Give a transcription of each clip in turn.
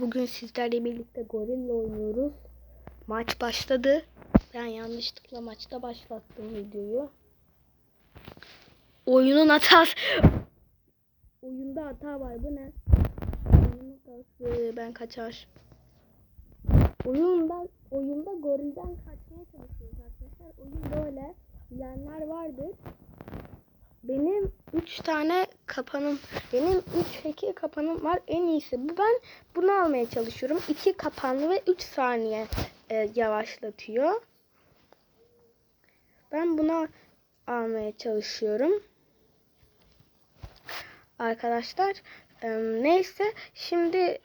Bugün sizlerle birlikte gorilla oynuyoruz. Maç başladı. Ben yanlışlıkla maçta başlattım videoyu. Oyunun hatası. Oyunda hata var bu ne? Oyunun hatası. Ben kaçar. Oyunda, oyunda gorilden kaçmaya çalışıyoruz arkadaşlar. Oyun böyle. Bilenler vardır. Benim 3 tane kapanım, benim 3 hacker kapanım var. En iyisi bu. Ben bunu almaya çalışıyorum. 2 kapanlı ve 3 saniye e, yavaşlatıyor. Ben bunu almaya çalışıyorum. Arkadaşlar e, neyse şimdi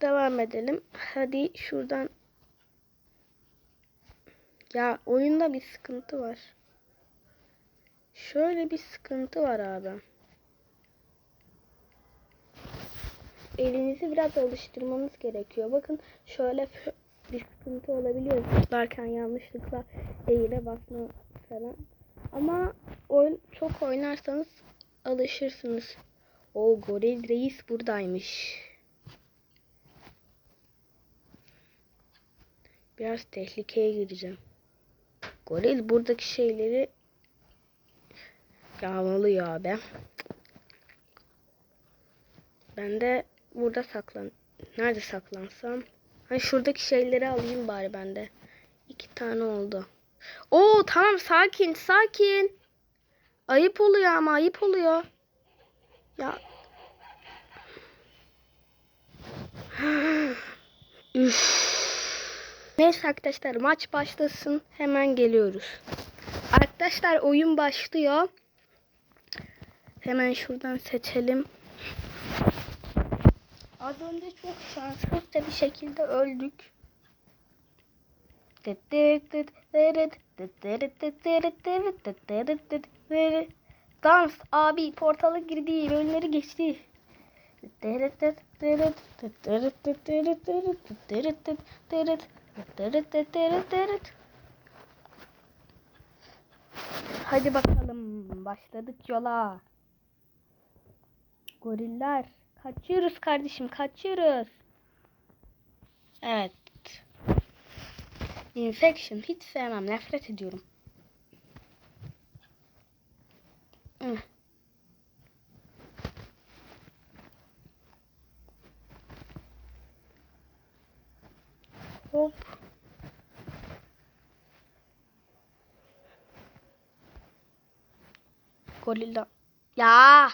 devam edelim. Hadi şuradan ya oyunda bir sıkıntı var. Şöyle bir sıkıntı var abi. Elinizi biraz alıştırmanız gerekiyor. Bakın şöyle bir sıkıntı olabiliyor. Zıplarken yanlışlıkla eğile basma falan. Ama oyun çok oynarsanız alışırsınız. O goril reis buradaymış. Biraz tehlikeye gireceğim. Goril buradaki şeyleri yağmalıyor abi. Ben de burada saklan. Nerede saklansam? Hani şuradaki şeyleri alayım bari ben de. İki tane oldu. Oo tamam sakin sakin. Ayıp oluyor ama ayıp oluyor. Ya. Üf. Neyse arkadaşlar maç başlasın. Hemen geliyoruz. Arkadaşlar oyun başlıyor. Hemen şuradan seçelim. Az önce çok şanssızca bir şekilde öldük. Dans abi portala girdi bölümleri geçti. Hadi bakalım başladık yola. Goriller. Kaçıyoruz kardeşim kaçıyoruz. Evet. Infection hiç sevmem nefret ediyorum. Hop. Gorilla. Ya.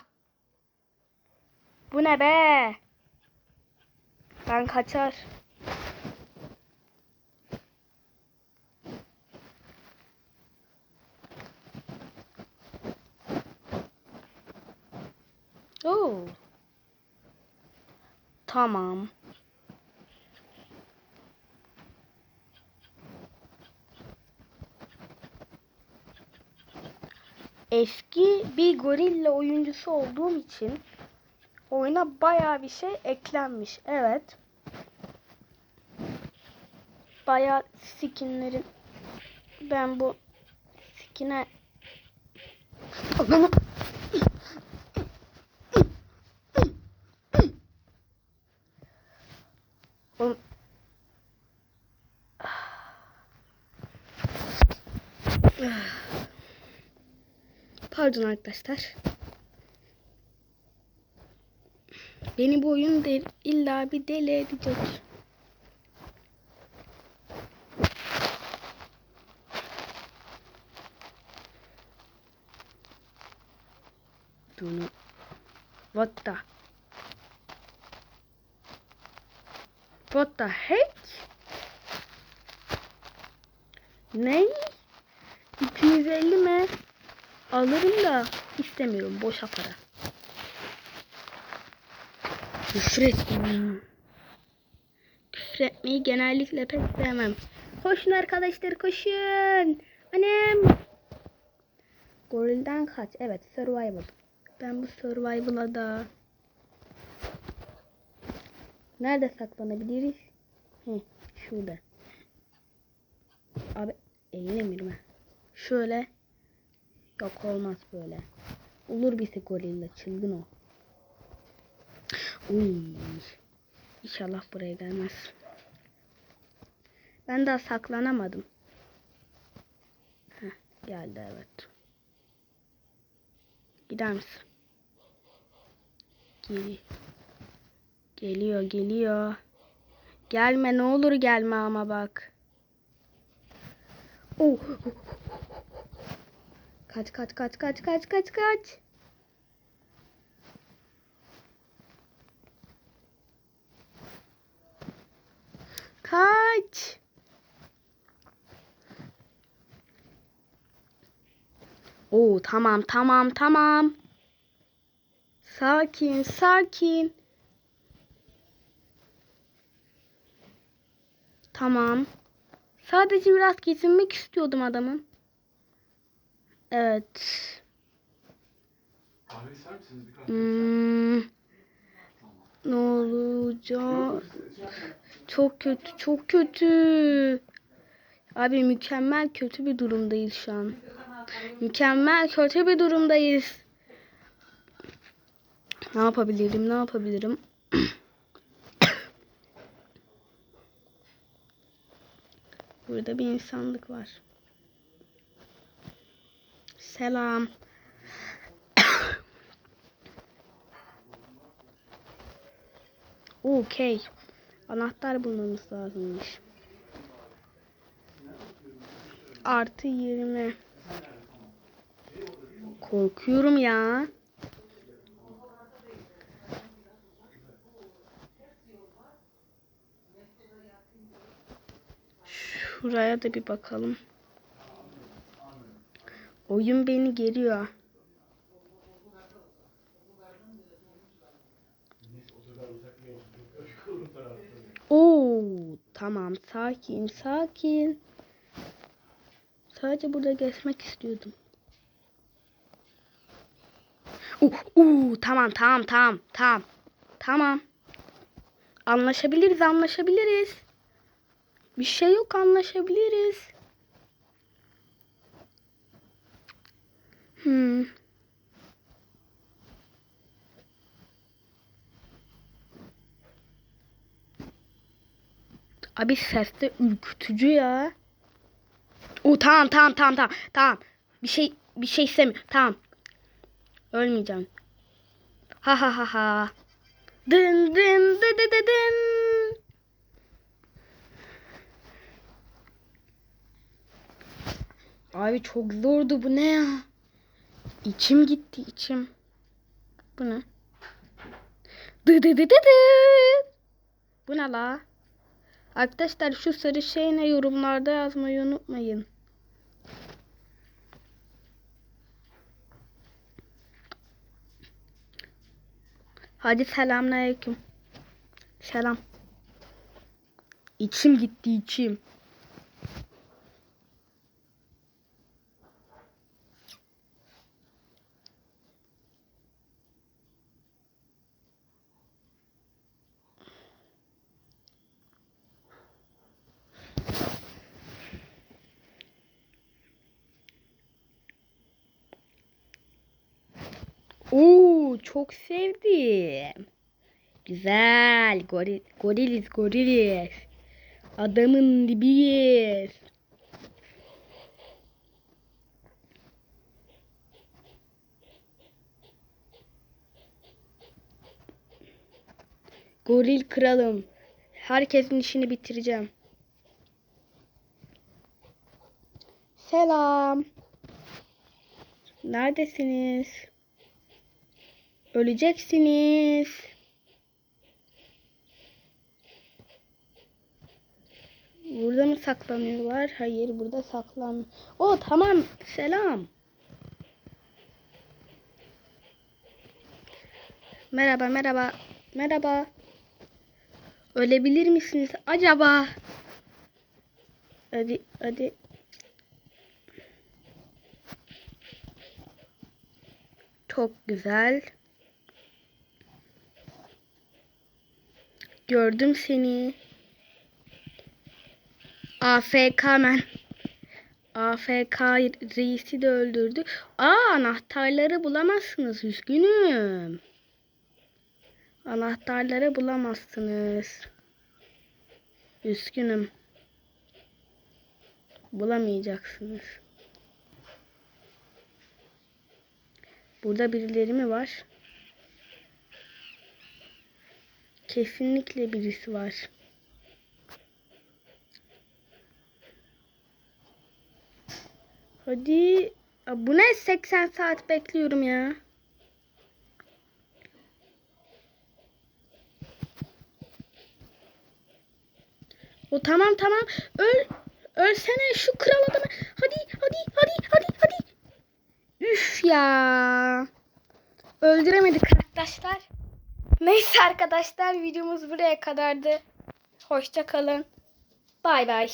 Bu ne be? Ben kaçar. Oo. Tamam. Eski bir gorilla oyuncusu olduğum için oyuna bayağı bir şey eklenmiş. Evet. Bayağı skinlerin ben bu skine Oğlum Pardon arkadaşlar. Beni bu oyun de illa bir deli edecek. Bunu What the What the heck? Ne? 250 mi? Alırım da istemiyorum. Boşa para. Küfür etmiyorum. Küfür etmeyi genellikle pek sevmem. Koşun arkadaşlar koşun. Annem. Gorilden kaç. Evet survival. Ben bu survival'a da Nerede saklanabiliriz? Hı, şurada. Abi eğilemiyorum ha. Şöyle. Yok olmaz böyle. Olur bir gorilla çılgın o. İnşallah buraya gelmez. Ben daha saklanamadım. Heh, geldi evet. Gider misin? Gel geliyor geliyor. Gelme ne olur gelme ama bak. Oh. Kaç kaç kaç kaç kaç kaç kaç. Kaç. Oo tamam tamam tamam. Sakin sakin. Tamam. Sadece biraz gezinmek istiyordum adamın. Evet. Hmm, ne olacak? Çok kötü, çok kötü. Abi mükemmel kötü bir durumdayız şu an. Mükemmel kötü bir durumdayız. Ne yapabilirim? Ne yapabilirim? Burada bir insanlık var. Selam. Okey. Anahtar bulmamız lazımmış. Artı 20. Korkuyorum ya. Şuraya da bir bakalım. Oyun beni geriyor. Tamam sakin sakin. Sadece burada gezmek istiyordum. Uh, uh, tamam tamam tamam tamam. Tamam. Anlaşabiliriz anlaşabiliriz. Bir şey yok anlaşabiliriz. Hmm. Abi ses de ürkütücü ya. O tamam tamam tamam tamam tamam. Bir şey bir şey istemiyorum. Tamam. Ölmeyeceğim. Ha ha ha ha. Dın dın dı dı dı dın. Abi çok zordu bu ne ya? İçim gitti içim. Bu ne? Dı dı dı dı dı. Bu ne la? Arkadaşlar şu sarı şey ne yorumlarda yazmayı unutmayın. Hadi selamünaleyküm. Selam. İçim gitti içim. Oo çok sevdim. Güzel. Goril, goriliz goriliz. Adamın dibiyiz. Goril kralım. Herkesin işini bitireceğim. Selam. Neredesiniz? Öleceksiniz. Burada mı saklanıyorlar? Hayır burada saklan. O tamam. Selam. Merhaba merhaba. Merhaba. Ölebilir misiniz acaba? Hadi hadi. Çok güzel. Gördüm seni. AFK men. AFK reisi de öldürdü. Aa anahtarları bulamazsınız üzgünüm. Anahtarları bulamazsınız. Üzgünüm. Bulamayacaksınız. Burada birileri mi var? Kesinlikle birisi var. Hadi. Bu ne 80 saat bekliyorum ya. O tamam tamam. Öl. Ölsene şu kral adamı. Hadi hadi hadi hadi hadi. Üf ya. Öldüremedik arkadaşlar. Neyse arkadaşlar videomuz buraya kadardı. Hoşça kalın. Bay bay.